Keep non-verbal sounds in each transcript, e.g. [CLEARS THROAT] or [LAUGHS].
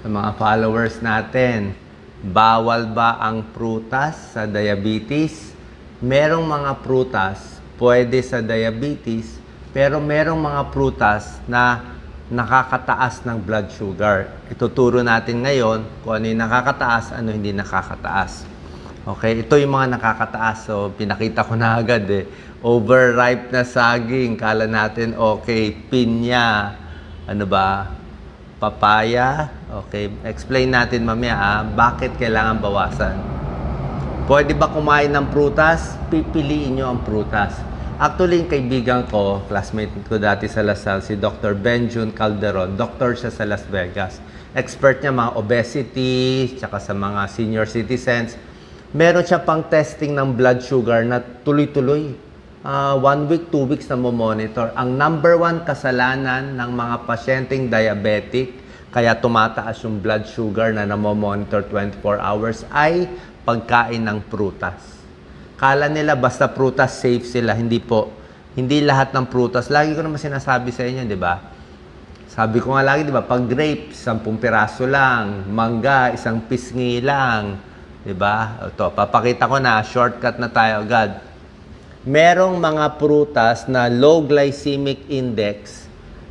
sa mga followers natin, bawal ba ang prutas sa diabetes? Merong mga prutas pwede sa diabetes, pero merong mga prutas na nakakataas ng blood sugar. Ituturo natin ngayon kung ano yung nakakataas, ano hindi nakakataas. Okay, ito yung mga nakakataas. So, pinakita ko na agad eh. Overripe na saging. Kala natin, okay, pinya. Ano ba? Papaya. Okay, explain natin mamaya ah, bakit kailangan bawasan. Pwede ba kumain ng prutas? Pipiliin nyo ang prutas. Actually, yung kaibigan ko, classmate ko dati sa Lasal, si Dr. Benjun Calderon, doctor siya sa Las Vegas. Expert niya mga obesity, tsaka sa mga senior citizens. Meron siya pang testing ng blood sugar na tuloy-tuloy. Ah, one week, two weeks na mo-monitor. Ang number one kasalanan ng mga pasyenteng diabetic, kaya tumataas yung blood sugar na namo-monitor 24 hours, ay pagkain ng prutas. Kala nila basta prutas safe sila, hindi po. Hindi lahat ng prutas. Lagi ko naman sinasabi sa inyo, di ba? Sabi ko nga lagi, di ba? Pag grapes, 10 piraso lang. Mangga, isang pisngi lang. Di ba? Ito, papakita ko na. Shortcut na tayo agad. Merong mga prutas na low glycemic index.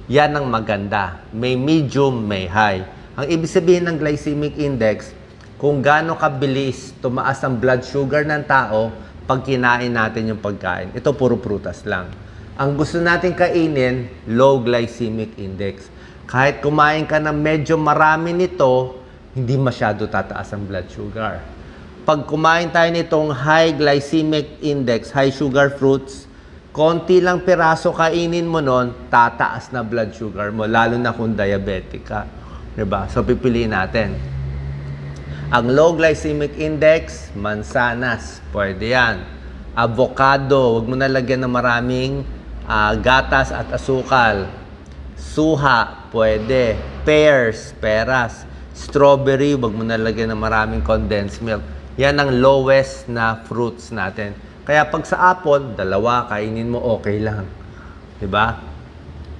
Yan ang maganda. May medium, may high. Ang ibig sabihin ng glycemic index, kung gaano kabilis tumaas ang blood sugar ng tao pag kinain natin yung pagkain. Ito puro prutas lang. Ang gusto natin kainin, low glycemic index. Kahit kumain ka ng medyo marami nito, hindi masyado tataas ang blood sugar. Pag kumain tayo nitong high glycemic index, high sugar fruits, konti lang piraso kainin mo nun, tataas na blood sugar mo, lalo na kung diabetic ka. 'Di ba? So pipiliin natin. Ang low glycemic index, mansanas, pwede yan. Avocado, wag mo na lagyan ng maraming ah, gatas at asukal. Suha, pwede. Pears, peras. Strawberry, wag mo na lagyan ng maraming condensed milk. Yan ang lowest na fruits natin. Kaya pag sa apple, dalawa, kainin mo, okay lang. ba?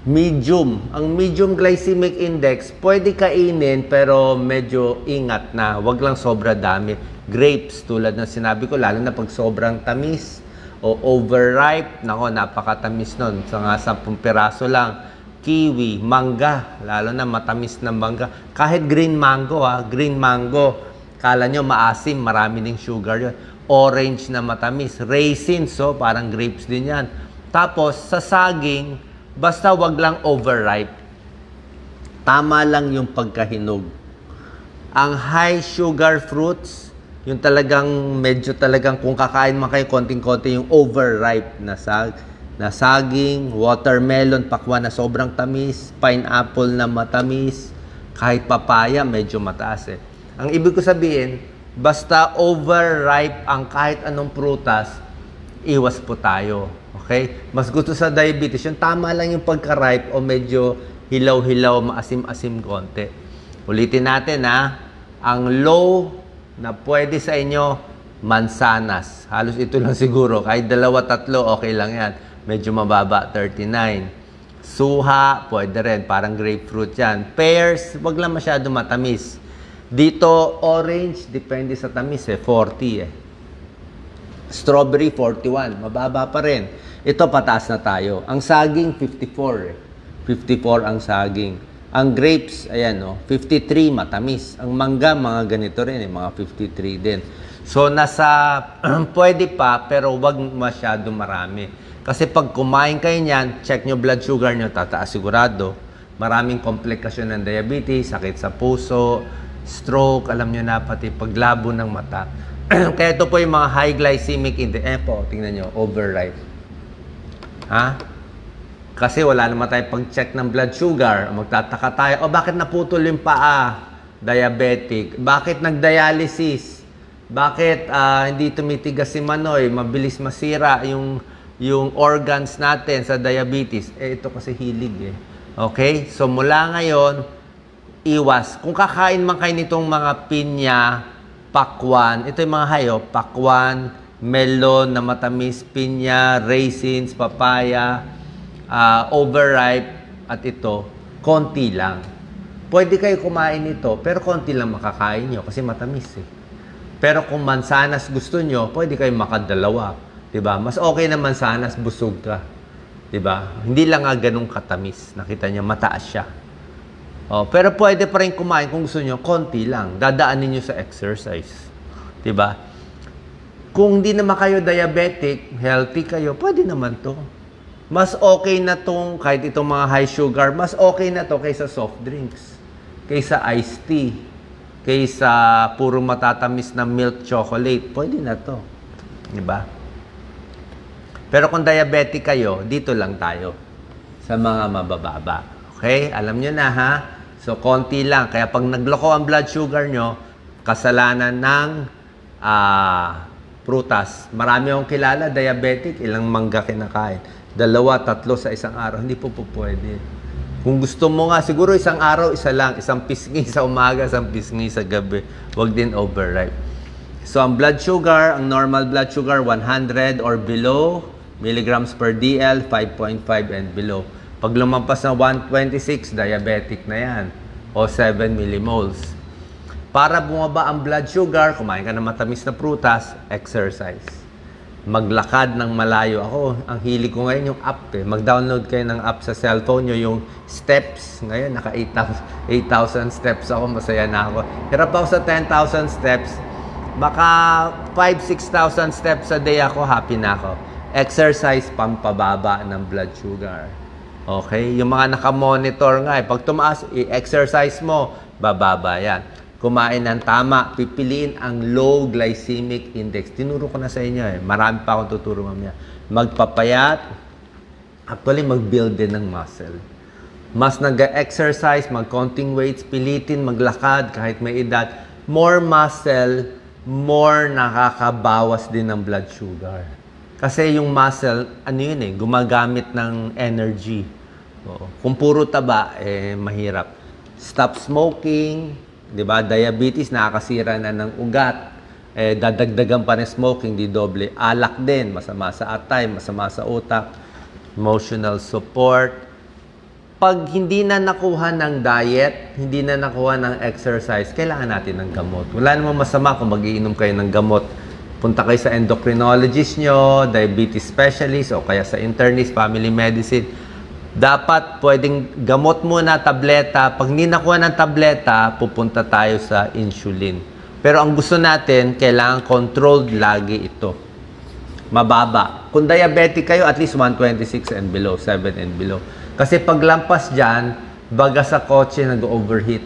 Medium. Ang medium glycemic index, pwede kainin pero medyo ingat na. Huwag lang sobra dami. Grapes, tulad ng sinabi ko, lalo na pag sobrang tamis o overripe, nako, napakatamis nun. Sa nga 10 piraso lang. Kiwi, mangga, lalo na matamis na mangga. Kahit green mango, ha, green mango, kala nyo maasim, marami ding sugar yun. Orange na matamis. Raisins, so parang grapes din yan. Tapos, sa saging, basta wag lang overripe. Tama lang yung pagkahinog. Ang high sugar fruits, yung talagang medyo talagang kung kakain man kayo konting-konti yung overripe na sag na saging, watermelon, pakwan na sobrang tamis, pineapple na matamis, kahit papaya medyo mataas eh. Ang ibig ko sabihin, basta overripe ang kahit anong prutas, iwas po tayo. Okay? Mas gusto sa diabetes, yung tama lang yung pagka-ripe o medyo hilaw-hilaw, maasim-asim konti. Ulitin natin ha, ang low na pwede sa inyo, mansanas. Halos ito lang siguro. Kahit dalawa, tatlo, okay lang yan. Medyo mababa, 39. Suha, pwede rin. Parang grapefruit yan. Pears, wag lang masyado matamis. Dito, orange, depende sa tamis eh, 40 eh. Strawberry, 41. Mababa pa rin. Ito, pataas na tayo. Ang saging, 54 eh. 54 ang saging. Ang grapes, ayan no, 53 matamis. Ang mangga, mga ganito rin eh, mga 53 din. So, nasa, [CLEARS THROAT] pwede pa, pero wag masyado marami. Kasi pag kumain kayo niyan, check nyo blood sugar nyo, tataas sigurado. Maraming komplikasyon ng diabetes, sakit sa puso, stroke, alam nyo na, pati paglabo ng mata. [CLEARS THROAT] Kaya ito po yung mga high glycemic index. Eh po, tingnan nyo, overripe. Ha? Kasi wala naman tayo pag-check ng blood sugar. Magtataka tayo, o bakit naputol yung paa? Diabetic. Bakit nag-dialysis? Bakit ah, hindi tumitigas si Manoy? Mabilis masira yung, yung organs natin sa diabetes. Eh, ito kasi hilig eh. Okay? So, mula ngayon, iwas. Kung kakain man kayo nitong mga pinya, pakwan, ito yung mga hayo, pakwan, melon na matamis, pinya, raisins, papaya, ah, overripe, at ito, konti lang. pwede kayo kumain nito, pero konti lang makakain nyo kasi matamis eh. Pero kung mansanas gusto nyo, pwede kayo makadalawa. ba? Mas okay na mansanas, busog ka. ba? Hindi lang nga ganun katamis. Nakita niyo, mataas siya. Oh, pero pwede pa rin kumain kung gusto nyo, konti lang. Dadaanin nyo sa exercise. ba? Kung hindi naman kayo diabetic, healthy kayo, pwede naman to. Mas okay na tong, kahit itong mga high sugar, mas okay na to kaysa soft drinks, kaysa iced tea, kaysa puro matatamis na milk chocolate. Pwede na to. Ba? Pero kung diabetic kayo, dito lang tayo sa mga mabababa. Okay? Alam nyo na ha? So, konti lang. Kaya pag nagloko ang blood sugar nyo, kasalanan ng ah, prutas. Marami akong kilala, diabetic, ilang mangga kinakain. Dalawa, tatlo sa isang araw. Hindi po po pwede. Kung gusto mo nga, siguro isang araw, isa lang. Isang pisngi sa umaga, isang pisngi sa gabi. Huwag din overripe. So, ang blood sugar, ang normal blood sugar, 100 or below milligrams per DL, 5.5 and below. Pag lumampas na 126, diabetic na yan. O 7 millimoles. Para bumaba ang blood sugar, kumain ka ng matamis na prutas, exercise. Maglakad ng malayo. Ako, ang hilig ko ngayon yung app eh. Mag-download kayo ng app sa cellphone nyo, yung steps. Ngayon, naka 8,000 8,000 steps ako, masaya na ako. Hirap ako sa 10,000 steps. Baka 5-6,000 steps a day ako, happy na ako. Exercise, pampababa ng blood sugar. Okay? Yung mga nakamonitor nga, eh, pag tumaas, i-exercise mo, bababa yan. Kumain ng tama, pipiliin ang low glycemic index. Tinuro ko na sa inyo eh. Marami pa akong tuturo mamaya. Magpapayat, actually mag-build din ng muscle. Mas nag-exercise, mag-counting weights, pilitin, maglakad kahit may edad. More muscle, more nakakabawas din ng blood sugar. Kasi yung muscle, ano yun eh, gumagamit ng energy. Oo. Kung puro taba, eh, mahirap. Stop smoking, di ba? Diabetes, nakakasira na ng ugat. Eh, dadagdagan pa ng smoking, di doble. Alak din, masama sa atay, masama sa utak. Emotional support. Pag hindi na nakuha ng diet, hindi na nakuha ng exercise, kailangan natin ng gamot. Wala namang masama kung magiinom kayo ng gamot. Punta kayo sa endocrinologist nyo, diabetes specialist, o kaya sa internist, family medicine. Dapat pwedeng gamot muna, tableta. Pag hindi nakuha ng tableta, pupunta tayo sa insulin. Pero ang gusto natin, kailangan controlled lagi ito. Mababa. Kung diabetic kayo, at least 126 and below, 7 and below. Kasi pag lampas dyan, baga sa kotse nag-overheat.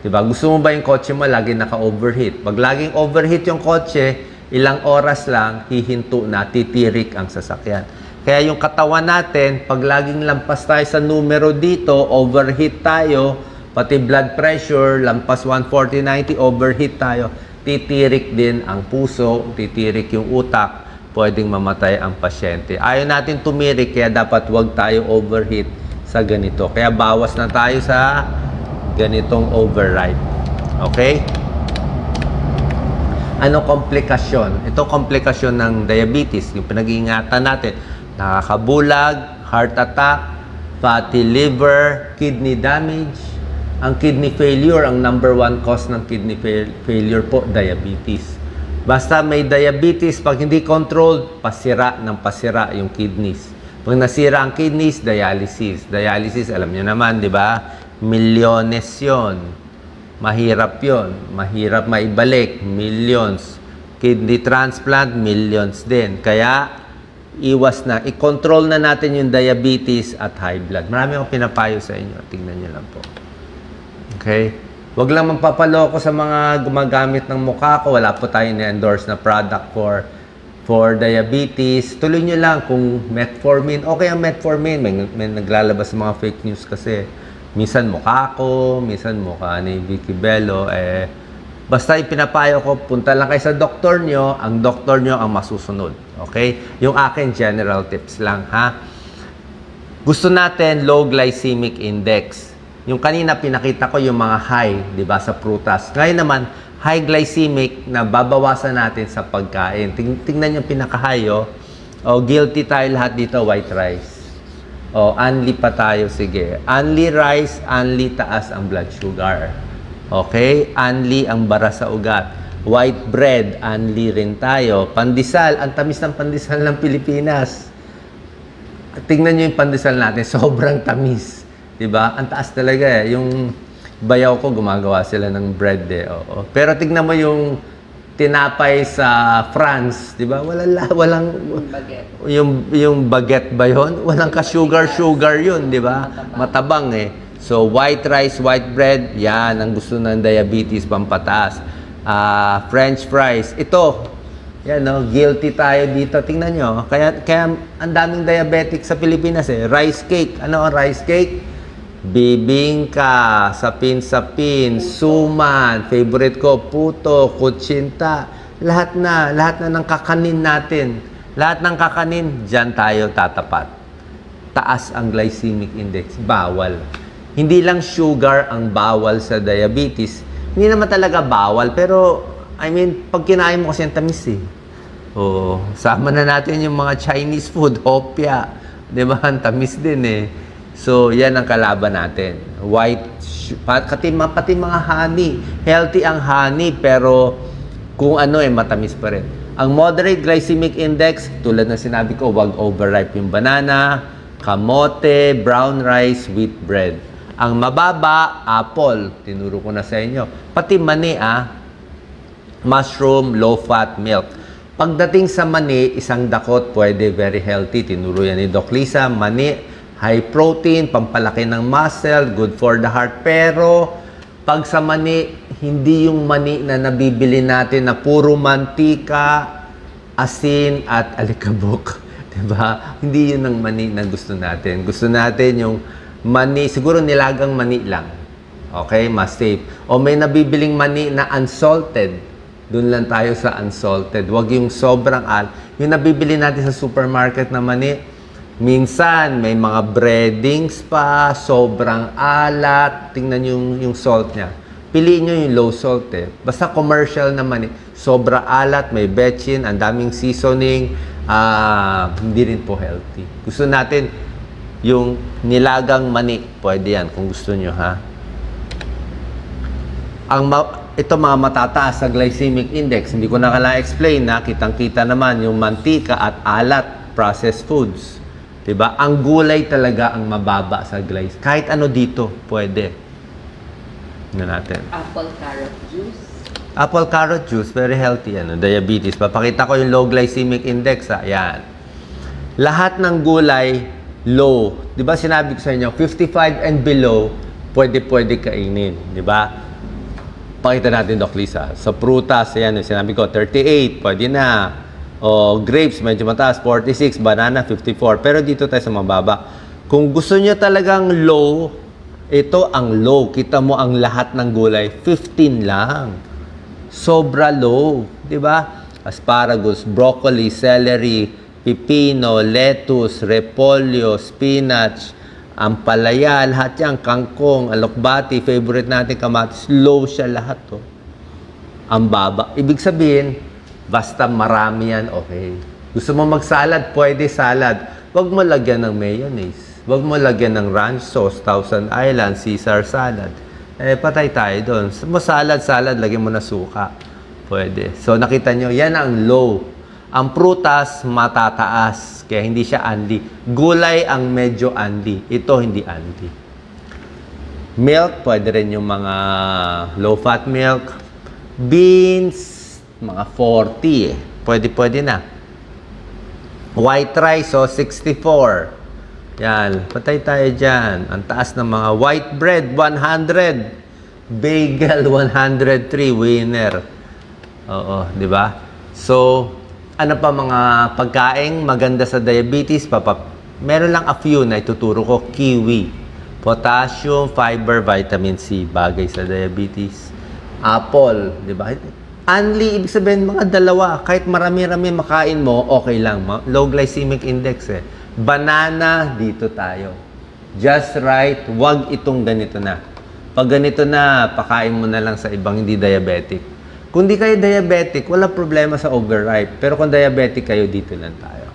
Diba? Gusto mo ba yung kotse mo lagi naka-overheat? Pag laging overheat yung kotse, ilang oras lang, hihinto na, titirik ang sasakyan. Kaya yung katawan natin, pag laging lampas tayo sa numero dito, overheat tayo, pati blood pressure, lampas 140-90, overheat tayo, titirik din ang puso, titirik yung utak, pwedeng mamatay ang pasyente. Ayaw natin tumirik, kaya dapat wag tayo overheat sa ganito. Kaya bawas na tayo sa ganitong override. Okay? Ano komplikasyon? Ito komplikasyon ng diabetes, yung pinag-iingatan natin. Nakakabulag, heart attack, fatty liver, kidney damage. Ang kidney failure, ang number one cause ng kidney fail- failure po, diabetes. Basta may diabetes, pag hindi controlled, pasira ng pasira yung kidneys. Pag nasira ang kidneys, dialysis. Dialysis, alam niyo naman, di ba? Milyones yon. Mahirap yon. Mahirap maibalik. Millions. Kidney transplant, millions din. Kaya, iwas na. I-control na natin yung diabetes at high blood. Marami akong pinapayo sa inyo. Tingnan niyo lang po. Okay? Huwag lang magpapaloko sa mga gumagamit ng mukha ko. Wala po tayo na-endorse na product for for diabetes. Tuloy nyo lang kung metformin. Okay ang metformin. May, may naglalabas ng mga fake news kasi. Minsan mukha ko, minsan mukha ni Vicky Bello. Eh, basta ipinapayo ko, punta lang kayo sa doktor nyo. Ang doktor nyo ang masusunod. Okay? Yung akin, general tips lang, ha? Gusto natin low glycemic index. Yung kanina pinakita ko yung mga high, 'di ba, sa prutas. Ngayon naman, high glycemic na babawasan natin sa pagkain. Ting tingnan yung pinaka-high, oh. Oh, guilty tayo lahat dito, white rice. O, unli pa tayo, sige. Unli rice, unli taas ang blood sugar. Okay? Unli ang bara sa ugat. White bread, unli rin tayo. Pandesal, ang tamis ng pandesal ng Pilipinas. Tingnan nyo yung pandesal natin, [LAUGHS] sobrang tamis. 'Di ba? Ang taas talaga eh. Yung bayaw ko, gumagawa sila ng bread eh. Oo. Pero tignan mo yung tinapay sa France, 'di ba? Walang la- walang Baguette. yung yung baguette ba 'yon? Walang ka sugar sugar 'yun, 'di ba? Matabang eh. So white rice, white bread, 'yan ang gusto ng diabetes pampataas. Ah, french fries. Ito, yan no, guilty tayo dito. Tingnan nyo. Kaya kaya ang daming diabetic sa Pilipinas eh. Rice cake. Ano ang rice cake? Bibingka, sapin-sapin, suman, favorite ko, puto, kutsinta, lahat na, lahat na ng kakanin natin. Lahat ng kakanin, dyan tayo tatapat. Taas ang glycemic index, bawal. Hindi lang sugar ang bawal sa diabetes. Hindi naman talaga bawal, pero I mean, pag kinain mo kasi ang tamis eh. Oo, sama na natin yung mga Chinese food, hopya. 'Di ba? Ang tamis din eh. So, yan ang kalaban natin. White, pati, pati mga honey. Healthy ang honey, pero kung ano eh, matamis pa rin. Ang moderate glycemic index, tulad ng sinabi ko, wag overripe yung banana, kamote, brown rice, wheat bread. Ang mababa, apple. Tinuro ko na sa inyo. Pati mani ah, mushroom, low-fat milk. Pagdating sa mani, isang dakot pwede very healthy. Tinuro yan ni Doc Lisa. Mani, high protein, pampalaki ng muscle, good for the heart. Pero, pag sa mani, hindi yung mani na nabibili natin na puro mantika, asin, at alikabok. [LAUGHS] 'Di ba? Hindi yun ang mani na gusto natin. Gusto natin yung mani, siguro nilagang mani lang. Okay, mas safe. O may nabibiling mani na unsalted. Doon lang tayo sa unsalted. Huwag yung sobrang al. Yung nabibili natin sa supermarket na mani, minsan may mga breadings pa, sobrang alat. Tingnan yung, yung salt niya. Piliin nyo yung low salt eh. Basta commercial na mani. Sobra alat, may betchin, ang daming seasoning. ah hindi rin po healthy. Gusto natin yung nilagang mani. Pwede yan kung gusto nyo ha ang ma- ito mga matataas sa glycemic index, hindi ko na kailangan explain na kitang-kita naman yung mantika at alat processed foods. 'Di ba? Ang gulay talaga ang mababa sa glycemic. Kahit ano dito, pwede. Ano natin? Apple carrot juice. Apple carrot juice, very healthy ano, diabetes. Papakita ko yung low glycemic index, ah. Yan. Lahat ng gulay low. 'Di ba sinabi ko sa inyo, 55 and below, pwede pwede kainin, 'di ba? Pakita natin, Doc Lisa. Sa prutas, yan, yung sinabi ko, 38, pwede na. O grapes, medyo mataas, 46, banana, 54. Pero dito tayo sa mababa. Kung gusto nyo talagang low, ito ang low. Kita mo ang lahat ng gulay, 15 lang. Sobra low, di ba? Asparagus, broccoli, celery, pipino, lettuce, repolyo, spinach, ampalaya, lahat yan, kangkong, alokbati, favorite natin kamatis, low siya lahat to. Ang baba. Ibig sabihin, basta marami yan, okay. Gusto mo magsalad, pwede salad. Huwag mo lagyan ng mayonnaise. Huwag mo lagyan ng ranch sauce, Thousand Island, Caesar salad. Eh, patay tayo doon. Mo salad, salad, lagyan mo na suka. Pwede. So, nakita nyo, yan ang low. Ang prutas, matataas. Kaya hindi siya anli. Gulay ang medyo anli. Ito, hindi anli. Milk, pwede rin yung mga low-fat milk. Beans, mga 40 eh. Pwede, pwede na. White rice, oh, 64. Yan, patay tayo dyan. Ang taas ng mga white bread, 100. Bagel, [LAUGHS] 103. Winner. Oo, di ba? So, ano pa mga pagkain maganda sa diabetes? Papa, meron lang a few na ituturo ko. Kiwi. Potassium, fiber, vitamin C. Bagay sa diabetes. Apple, di ba? Only, ibig sabihin, mga dalawa. Kahit marami-rami makain mo, okay lang. Low glycemic index eh. Banana, dito tayo. Just right, wag itong ganito na. Pag ganito na, pakain mo na lang sa ibang hindi diabetic. Kung di kayo diabetic, wala problema sa overripe. Pero kung diabetic kayo, dito lang tayo.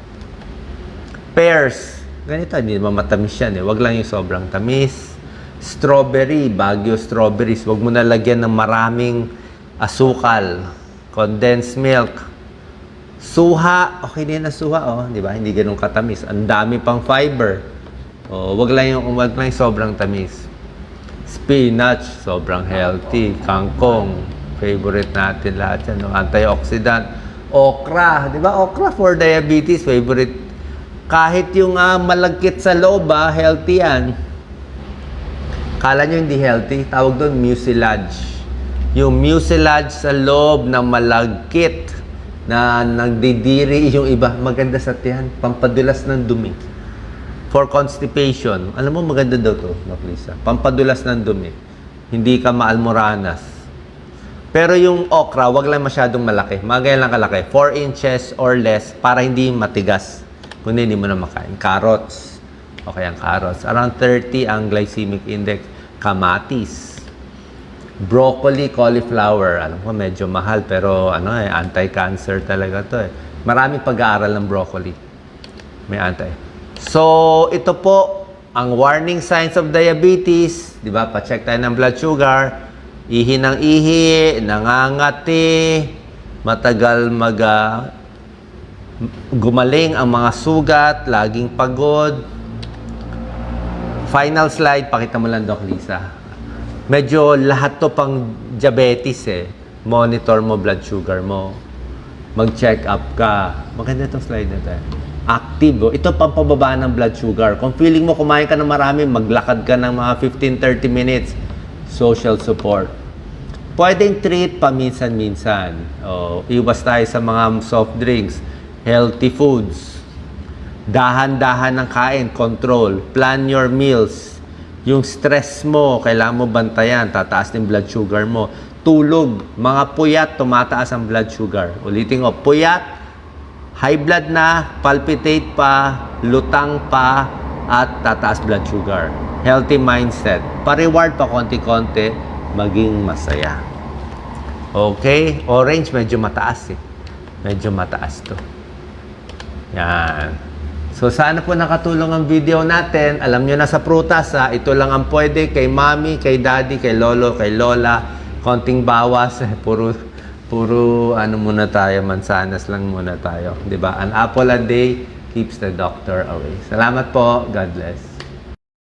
Pears. Ganito, hindi naman matamis yan eh. Wag lang yung sobrang tamis. Strawberry, Baguio strawberries. Wag mo na lagyan ng maraming asukal. Condensed milk. Suha, okay din na suha, oh, di ba? Hindi ganun katamis. Ang dami pang fiber. Oh, wag lang yung wag lang yung sobrang tamis. Spinach, sobrang healthy. Kangkong, favorite natin lahat yan. No? Antioxidant. Okra, di ba? Okra for diabetes, favorite. Kahit yung ah, malagkit sa loob, ah, healthy yan. Kala nyo hindi healthy? Tawag doon mucilage. Yung mucilage sa loob na malagkit na nagdidiri yung iba. Maganda sa tiyan. Pampadulas ng dumi. For constipation. Alam mo, maganda daw to, Doc Lisa. Pampadulas ng dumi. Hindi ka maalmoranas. Pero yung okra, wag lang masyadong malaki. Mga lang kalaki. 4 inches or less para hindi matigas. Kundi hindi mo na makain. Carrots. Okay ang carrots. Around 30 ang glycemic index. Kamatis. Broccoli, cauliflower. Alam ko medyo mahal pero ano eh, anti-cancer talaga to eh. Maraming pag-aaral ng broccoli. May anti. So, ito po ang warning signs of diabetes. Di ba? Pa-check tayo ng blood sugar. Ihi ng ihi, nangangati, matagal mag ah, gumaling ang mga sugat, laging pagod. Final slide, pakita mo lang, Doc Lisa. Medyo lahat to pang diabetes eh. Monitor mo blood sugar mo. Mag-check up ka. Maganda itong slide na to. eh. Active. Oh. Ito pang pababa ng blood sugar. Kung feeling mo kumain ka ng marami, maglakad ka ng mga 15-30 minutes. Social support. Pwedeng treat paminsan-minsan. Oh, iwas tayo sa mga soft drinks. Healthy foods. Dahan-dahan ng kain, control. Plan your meals. Yung stress mo, kailangan mo bantayan, tataas din blood sugar mo. Tulog, mga puyat, tumataas ang blood sugar. Ulitin ko, puyat, high blood na, palpitate pa, lutang pa, at tataas blood sugar. Healthy mindset. Pa-reward pa konti-konti, maging masaya. Okay? Orange, medyo mataas eh. Medyo mataas to. Yan. So sana po nakatulong ang video natin. Alam nyo na sa prutas ha, ito lang ang pwede kay mami, kay daddy, kay lolo, kay lola. Konting bawas, [LAUGHS] puro puro ano muna tayo, mansanas lang muna tayo, ba? An apple a day keeps the doctor away. Salamat po. God bless.